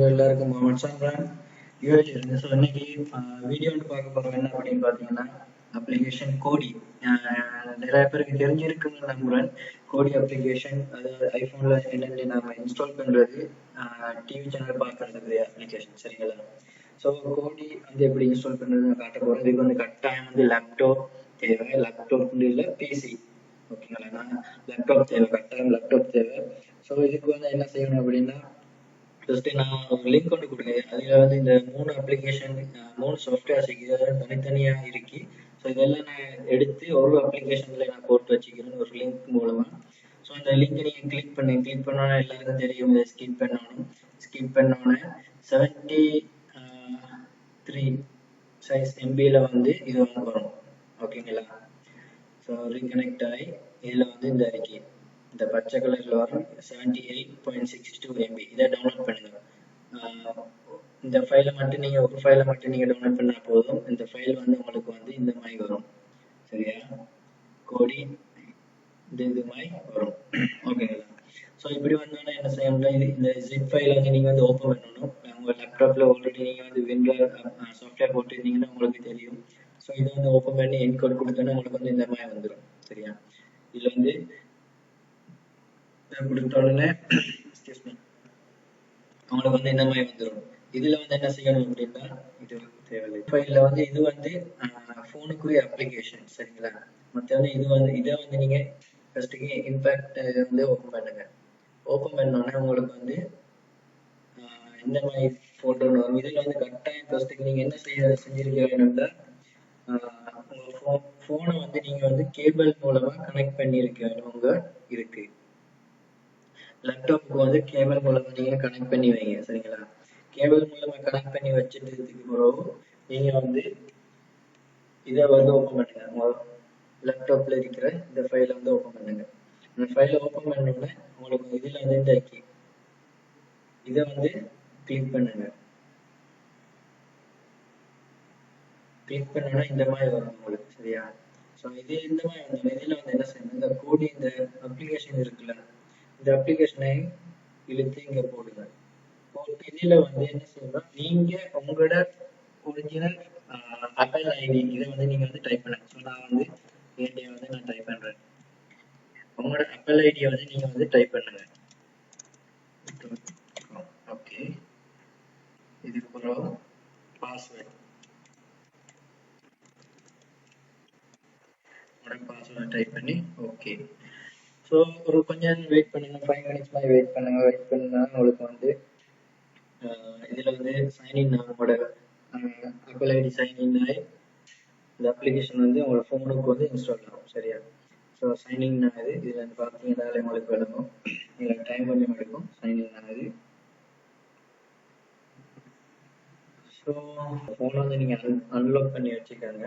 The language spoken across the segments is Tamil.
வாட்ஸ்அப்ல யூஎஸ் இருந்து ஸோ இன்னைக்கு வீடியோ வந்து பார்க்க போகிறோம் என்ன அப்படின்னு பார்த்தீங்கன்னா அப்ளிகேஷன் கோடி நிறைய பேருக்கு தெரிஞ்சிருக்குன்னு நம்புறேன். கோடி அப்ளிகேஷன் அதாவது ஐஃபோன்ல என்னென்ன நாம இன்ஸ்டால் பண்றது டிவி சேனல் பார்க்கறதுக்கு அப்ளிகேஷன் சரிங்களா? ஸோ கோடி வந்து எப்படி இன்ஸ்டால் பண்ணுறது நான் காட்ட போகிறேன் இதுக்கு வந்து கட்டாயம் வந்து லேப்டாப் தேவை. லேப்டாப் இல்லை பிசி ஓகேங்களா? நான் லேப்டாப் தேவை. கட்டாயம் லேப்டாப் தேவை. ஸோ இதுக்கு வந்து என்ன செய்யணும் அப்படின்னா ஜஸ்ட் நான் ஒரு லிங்க் ஒன்று கொடுக்குறேன் அதில் வந்து இந்த மூணு அப்ளிகேஷன் மூணு சாஃப்ட்வேர்ஸ் இதெல்லாம் தனித்தனியாக இருக்கு. ஸோ இதெல்லாம் நான் எடுத்து ஒரு அப்ளிகேஷனில் நான் போட்டு வச்சுக்கிறேன் ஒரு லிங்க் மூலமாக ஸோ இந்த லிங்க் நீங்கள் கிளிக் பண்ணி. கிளிக் பண்ணோன்னா எல்லாருக்கும் தெரியும். இதை ஸ்கிப் பண்ணணும் ஸ்கிப் பண்ணோன்னே செவன்ட்டி த்ரீ சைஸ் எம்பியில் வந்து இது வந்து வரும். ஓகேங்களா? ஸோ ரீகனெக்ட் ஆகி இதில் வந்து இந்த அறிக்கை. இந்த பச்சை கலரில் வர seventy eight point six two MB இதை டவுன்லோட் பண்ணுங்க. இந்த ஃபைலை மட்டும் நீங்கள் ஒரு ஃபைலை மட்டும் நீங்க டவுன்லோட் பண்ணா போதும். இந்த ஃபைல் வந்து உங்களுக்கு வந்து இந்த மாதிரி வரும். சரியா? கோடி இந்த இது மாதிரி வரும். ஓகேங்களா ஸோ இப்படி வந்தோன்னா என்ன செய்யணும்னா இது இந்த ஜிப் ஃபைல் வந்து நீங்க வந்து ஓப்பன் பண்ணணும். உங்க லேப்டாப்பில் ஆல்ரெடி நீங்க வந்து விண்டர் சாஃப்ட்வேர் போட்டுருந்தீங்கன்னா உங்களுக்கு தெரியும். ஸோ இதை வந்து ஓப்பன் பண்ணி என் கோட் கொடுத்தோன்னா உங்களுக்கு வந்து இந்த மாதிரி வந்துடும் சரியா? இதில் வந்து கொடுத்த உடனே எக்ஸ்கியூஸ் மீ அவங்களுக்கு வந்து இந்த மாதிரி வந்துடும் இதுல வந்து என்ன செய்யணும் அப்படின்னா இது தேவையில்லை. ஃபைல்ல வந்து இது வந்து ஃபோனுக்குரிய அப்ளிகேஷன் சரிங்களா? மற்ற வந்து இது வந்து இதை வந்து நீங்க ஃபர்ஸ்ட்டுக்கு இம்பேக்ட் வந்து ஓப்பன் பண்ணுங்க. ஓப்பன் பண்ணோடனே உங்களுக்கு வந்து இந்த மாதிரி போட்டோன்னு வரும்? இதில் வந்து கட்டாயம் ஃபர்ஸ்ட்டுக்கு நீங்க என்ன செய்ய செஞ்சிருக்கீங்கன்னா உங்க ஃபோன் ஃபோனை வந்து நீங்க வந்து கேபிள் மூலமா கனெக்ட் பண்ணியிருக்க வேணும் உங்க இருக்கு. லேப்டாப்புக்கு வந்து கேபிள் மூலமா நீங்க கனெக்ட் பண்ணி வைங்க சரிங்களா? கேபிள் மூலமா கனெக்ட் பண்ணி வச்சுட்டதுக்கு பிறகு நீங்க வந்து இதை வந்து ஓப்பன் பண்ணுங்க. உங்க லேப்டாப்ல இருக்கிற இந்த ஃபைலை வந்து ஓப்பன் பண்ணுங்க. இந்த ஃபைலை ஓப்பன் பண்ணோடனே உங்களுக்கு இதுல வந்து இந்த கீ இதை வந்து கிளிக் பண்ணுங்க. கிளிக் பண்ணோன்னா இந்த மாதிரி வரும் உங்களுக்கு சரியா? ஸோ இது இந்த மாதிரி வந்து இதில் வந்து என்ன செய்யணும்? இந்த கோடி இந்த அப்ளிகேஷன் இருக்குல்ல இந்த அப்ளிகேஷனை இழுத்து இங்க போடுங்க போட்டு இதுல வந்து என்ன செய்யணும்? நீங்க உங்களோட ஒரிஜினல் அப்பல் ஐடி இதை வந்து நீங்க வந்து டைப் பண்ணுங்க. ஸோ நான் வந்து என்னுடைய வந்து நான் டைப் பண்றேன். உங்களோட அப்பல் ஐடியை வந்து நீங்க வந்து டைப் பண்ணுங்க. ஓகே இதுக்கப்புறம் பாஸ்வேர்ட் உங்களோட பாஸ்வேர்ட் டைப் பண்ணி ஓகே ஸோ ஒரு கொஞ்சம் வெயிட் பண்ணுங்க. ஃபைவ் மினிட்ஸ் மாதிரி வெயிட் பண்ணுங்க. வெயிட் பண்ணா உங்களுக்கு வந்து இதில் வந்து சைன்இன் நம்மளோட ஆப்பிள் ஐடி சைன்இன் ஆகி இந்த அப்ளிகேஷன் வந்து உங்களோட ஃபோனுக்கு வந்து இன்ஸ்டால் ஆகும். சரியா? ஸோ சைன்இன் ஆகுது இதில் வந்து பார்த்தீங்கன்னாலே உங்களுக்கு விளங்கும் இதில் டைம் கொஞ்சம் எடுக்கும். சைன்இன் ஆகுது ஸோ ஃபோனை வந்து நீங்கள் அன் அன்லாக் பண்ணி வச்சுக்கோங்க.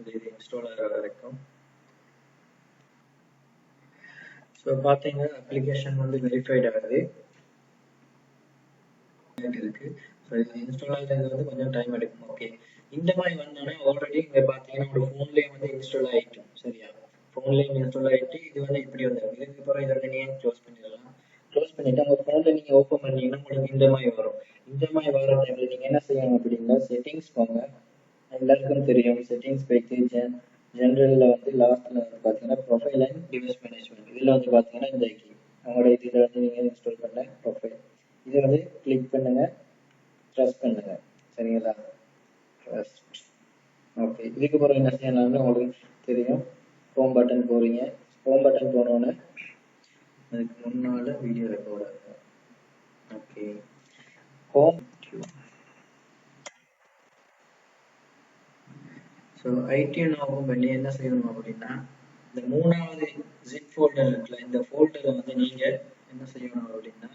இது இன்ஸ்டால் ஆகிற வரைக்கும். ஸோ பார்த்தீங்கன்னா அப்ளிகேஷன் வந்து வெரிஃபைட் ஆகுது. இருக்கு. ஸோ இது இன்ஸ்டால் ஆகிறது வந்து கொஞ்சம் டைம் எடுக்கும். ஓகே இந்த மாதிரி வந்தோடனே ஆல்ரெடி இங்கே பார்த்தீங்கன்னா ஒரு ஃபோன்லேயே வந்து இன்ஸ்டால் ஆகிட்டும் சரியா? ஃபோன்லேயும் இன்ஸ்டால் ஆகிட்டு இது வந்து இப்படி வந்துடும் இதுக்கப்புறம் இதை வந்து நீங்கள் க்ளோஸ் பண்ணிடலாம். க்ளோஸ் பண்ணிட்டு உங்கள் ஃபோனில் நீங்கள் ஓப்பன் பண்ணீங்கன்னா உங்களுக்கு இந்த மாதிரி வரும். இந்த மாதிரி வர டைமில் நீங்கள் என்ன செய்யணும் அப்படின்னா செட்டிங்ஸ் போங்க. எல்லாருக்கும் தெரியும். செட்டிங்ஸ் போயிட்டு ஜென்ரலில் வந்து லாஸ்ட்டில் வந்து பார்த்தீங்கன்னா ப்ரொஃபைல் அண்ட் டிவைஸ் மேனேஜ்மெண்ட் இதில் வந்து பார்த்தீங்கன்னா இந்த ஐக்கி அவங்களோட இதில் வந்து நீங்கள் இன்ஸ்டால் பண்ண ப்ரொஃபைல் இதை வந்து கிளிக் பண்ணுங்க. ட்ரஸ்ட் பண்ணுங்க. சரிங்களா? ட்ரஸ்ட் ஓகே இதுக்கு பிறகு என்ன செய்யலாம்னு உங்களுக்கு தெரியும். ஹோம் பட்டன் போறீங்க. ஹோம் பட்டன் போனோடனே அதுக்கு முன்னால வீடியோ ரெக்கார்ட் ஆகும் okay home so IDN open பண்ணி என்ன செய்யணும் அப்படின்னா இந்த மூணாவது ஜிப் ஃபோல்டர் இருக்குல்ல இந்த ஃபோல்டரை வந்து நீங்க என்ன செய்யணும் அப்படின்னா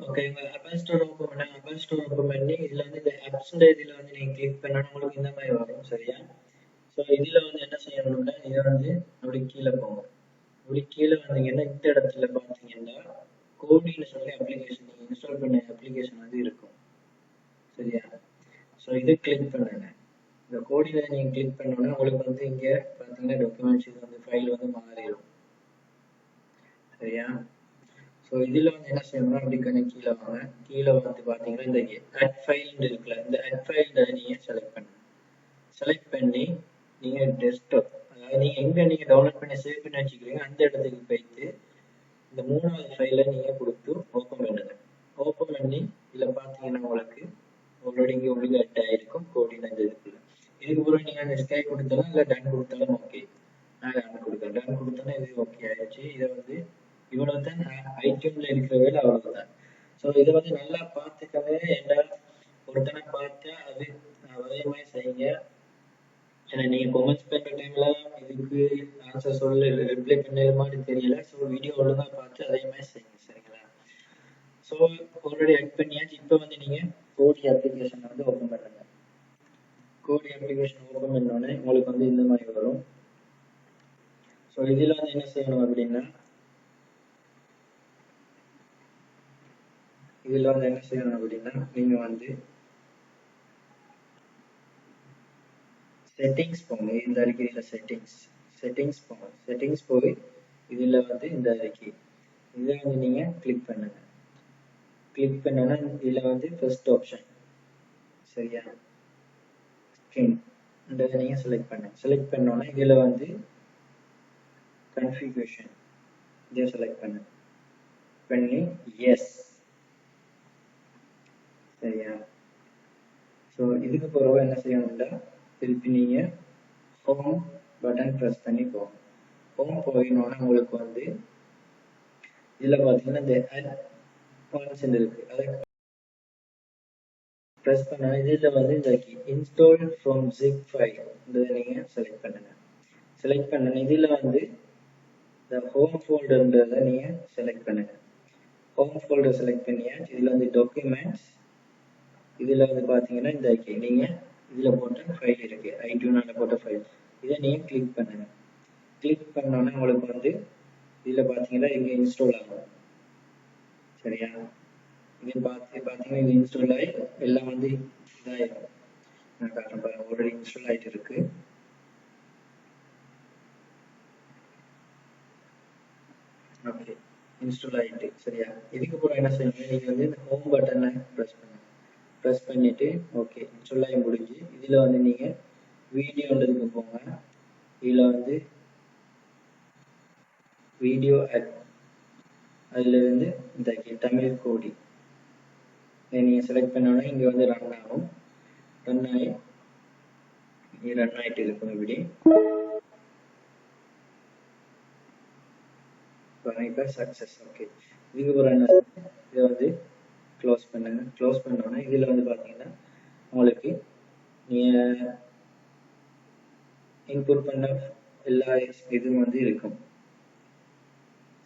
ஓகே உங்க ஆப்பிள் ஸ்டோர் ஓப்பன் பண்ண ஆப்பிள் ஸ்டோர் ஓப்பன் பண்ணி இதுல வந்து இந்த ஆப்ஸ் இதுல வந்து நீங்க கிளிக் பண்ணணும். உங்களுக்கு இந்த மாதிரி வரும் சரியா? ஸோ இதுல வந்து என்ன செய்யணும்னா இதை வந்து அப்படி கீழே போங்க. அப்படி கீழே வந்தீங்கன்னா இந்த இடத்துல பார்த்தீங்கன்னா கோடின்னு சொல்லி அப்ளிகேஷன் நீங்க இன்ஸ்டால் பண்ண அப்ளிகேஷன் வந்து இருக்கும். சரியா? ஸோ இது கிளிக் பண்ணுங்க. இந்த கோடியில் நீங்கள் கிளிக் பண்ணோன்னா உங்களுக்கு வந்து இங்கே பார்த்தீங்கன்னா டாக்குமெண்ட்ஸ் இது வந்து ஃபைல் வந்து மாறிடும். சரியா? ஸோ இதில் வந்து என்ன செய்யணும்னா அப்படி கொஞ்சம் கீழே வாங்க. கீழே வந்து பார்த்தீங்கன்னா இந்த அட் ஃபைல் இருக்குல்ல இந்த அட் ஃபைல் நீங்கள் செலக்ட் பண்ணுங்க. செலக்ட் பண்ணி நீங்கள் டெஸ்க்டாப் அதாவது நீங்கள் எங்கே நீங்கள் டவுன்லோட் பண்ணி சேவ் பண்ணி வச்சுக்கிறீங்க அந்த இடத்துக்கு போயிட்டு இந்த மூணாவது ஃபைலை நீங்கள் கொடுத்து ஓப்பன் பண்ணுங்க. ஓப்பன் பண்ணி இதில் பார்த்தீங்கன்னா உங்களுக்கு ஆல்ரெடி இங்கே உங்களுக்கு அட் ஆயிருக்கும் கோடின் அந்த இதுக்குள்ள. இதுக்கு பிறகு நீங்கள் அந்த ஸ்கை கொடுத்தாலும் இல்லை டன் கொடுத்தாலும் ஓகே நான் டன் கொடுத்தேன் டன் கொடுத்தோன்னா இது ஓகே ஆயிடுச்சு. இதை வந்து இவ்வளவு தான் ஐடியூன்ல இருக்கிற வேலை அவ்வளவுதான். ஸோ இதை வந்து நல்லா பார்த்துக்கவே ஏண்டா ஒருத்தனை பார்த்தா அது அதே மாதிரி செய்யுங்க. ஏன்னா நீங்க கொமெண்ட்ஸ் பண்ணுற டைம்ல இதுக்கு ஆன்சர் சொல்ல ரிப்ளை பண்ண மாதிரி தெரியல. ஸோ வீடியோ ஒழுங்காக பார்த்து அதே மாதிரி செய்யுங்க சரிங்களா? ஸோ ஆல்ரெடி அட் பண்ணியாச்சு. இப்போ வந்து நீங்க கோடி அப்ளிகேஷன் வந்து ஓப்பன் பண்ணுங்க கோடி அப்ளிகேஷன் ஓப்பன் பண்ணோடனே உங்களுக்கு வந்து இந்த மாதிரி வரும். ஸோ இதில் வந்து என்ன செய்யணும் அப்படின்னா இதில் வந்து என்ன செய்யணும் அப்படின்னா நீங்கள் வந்து செட்டிங்ஸ் போங்க. இந்த அறிக்கையில் செட்டிங்ஸ் செட்டிங்ஸ் போங்க. செட்டிங்ஸ் போய் இதில் வந்து இந்த அறிக்கை. இதை வந்து நீங்கள் கிளிக் பண்ணுங்க. கிளிக் பண்ணோன்னா இதில் வந்து ஃபர்ஸ்ட் ஆப்ஷன் சரியா? ஸ்கின் இந்த நீங்க நீங்கள் செலக்ட் பண்ணுங்க. செலக்ட் பண்ணோன்னா இதில் வந்து கன்ஃபிகரேஷன் இதை செலக்ட் பண்ணுங்க. பண்ணி எஸ் சரியா? ஸோ இதுக்கு பிறகு என்ன செய்யணும்னா திருப்பி நீங்கள் ஹோம் பட்டன் ப்ரெஸ் பண்ணி போகும் ஹோம் போயினோன்னா உங்களுக்கு வந்து இதில் பார்த்தீங்கன்னா இந்த அட்வான்ஸ் இருக்கு அதை ப்ரெஸ் பண்ண இதில் வந்து இந்த இன்ஸ்டால் ஃப்ரம் ஜிப் ஃபைல் இந்த நீங்கள் செலக்ட் பண்ணுங்க. செலக்ட் பண்ண இதில் வந்து இந்த ஹோம் ஃபோல்டர்ன்றதை நீங்கள் செலக்ட் பண்ணுங்க. ஹோம் ஃபோல்டர் செலக்ட் பண்ணியாச்சு இதில் வந்து டாக்குமெண்ட்ஸ் இதில் வந்து பார்த்தீங்கன்னா இந்த நீங்கள் இதில் போட்ட ஃபைல் இருக்கு. ஐடியூனில் போட்ட ஃபைல் இதை நீங்கள் கிளிக் பண்ணுங்க. கிளிக் பண்ணோன்னே உங்களுக்கு வந்து இதில் பார்த்தீங்கன்னா இங்கே இன்ஸ்டால் ஆகும். சரியா? இங்கே பார்த்து பார்த்தீங்கன்னா இது இன்ஸ்டால் ஆகி எல்லாம் வந்து இதாயிடும் நான் காட்டுறேன் பாருங்க ஆல்ரெடி இன்ஸ்டால் ஆகிட்டு இருக்கு ஓகே இன்ஸ்டால் ஆகிட்டு சரியா? இதுக்கு அப்புறம் என்ன செய்யணும் நீங்கள் வந்து இந்த ஹோம் பட்டனை ப்ரெஸ் பண்ணுங்க. ப்ரெஸ் பண்ணிட்டு ஓகே இன்ஸ்டால் ஆகி முடிஞ்சு இதில் வந்து நீங்கள் வீடியோன்றதுக்கு போங்க. இதில் வந்து வீடியோ ஆட் அதில் இருந்து இந்த தமிழ் கோடி. இதை நீங்கள் செலக்ட் பண்ணோன்னா இங்கே வந்து ரன் ஆகும். ரன் ஆகி ரன் ஆகிட்டு இருக்கும் இப்படி. இப்போ சக்ஸஸ் ஓகே இதுக்கு அப்புறம் என்ன? இதை வந்து க்ளோஸ் பண்ணுங்க. க்ளோஸ் பண்ணோன்னா இதில் வந்து பார்த்தீங்கன்னா உங்களுக்கு நீங்கள் இன்புட் பண்ண எல்லா இதுவும் வந்து இருக்கும்.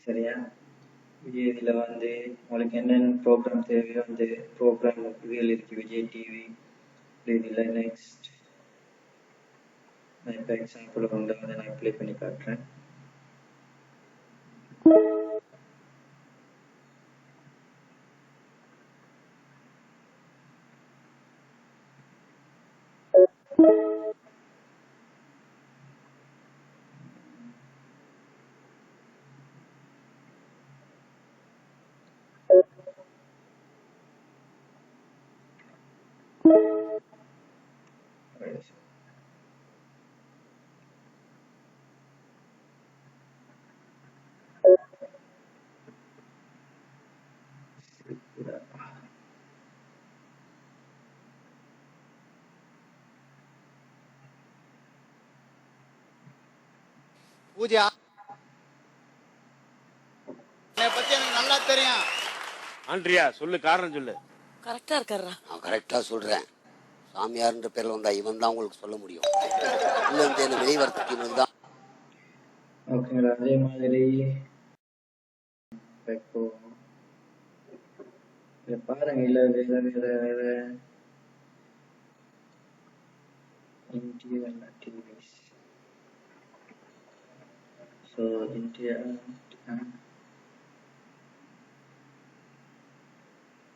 சரியா? விஜய் இதில் வந்து உங்களுக்கு என்னென்ன ப்ரோக்ராம் தேவையோ அந்த ப்ரோக்ராம் இதில் இருக்கு. விஜய் டிவி இதில் நெக்ஸ்ட் நான் இப்போ எக்ஸாம்பிள் வந்து வந்து நான் அப்ளை பண்ணி காட்டுறேன். பூஜா. என்னை பத்தி எனக்கு நல்லா தெரியும். ஆண்ட்ரியா சொல்லு காரணம் சொல்லு. கரெக்டா இருக்காரா நான் கரெக்டாக சொல்கிறேன் சாமியார்ன்ற பேரில் வந்தா இவன் தான் உங்களுக்கு சொல்ல முடியும். உள்ள இருந்து என்ன வெளியே வரத்துக்கு இவனுக்கு தான். ஓகேங்களா அதே மாதிரி. இப்போ பாருங்க இல்ல வேற வேற வேற India TVs so India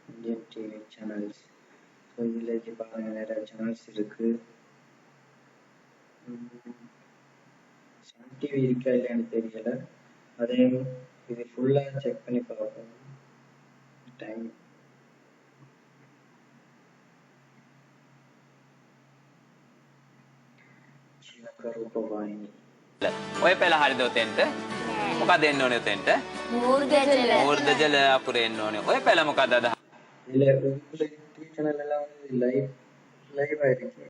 Indian TV channels so இதில் பாருங்க நிறைய சேனல்ஸ் இருக்கு. சன் டிவி இருக்கா இல்லையான்னு தெரியல. அதே இது ஃபுல்லா செக் பண்ணி பார்ப்போம். டைம் ඔය පෙළ හරිද උතෙන්ට? මොකක්ද එන්න ඕනේ උතෙන්ට? ඌර්ධජල. ඌර්ධජල අපුරේ එන්න ඕනේ. ඔය පෙළ මොකද අදහස්?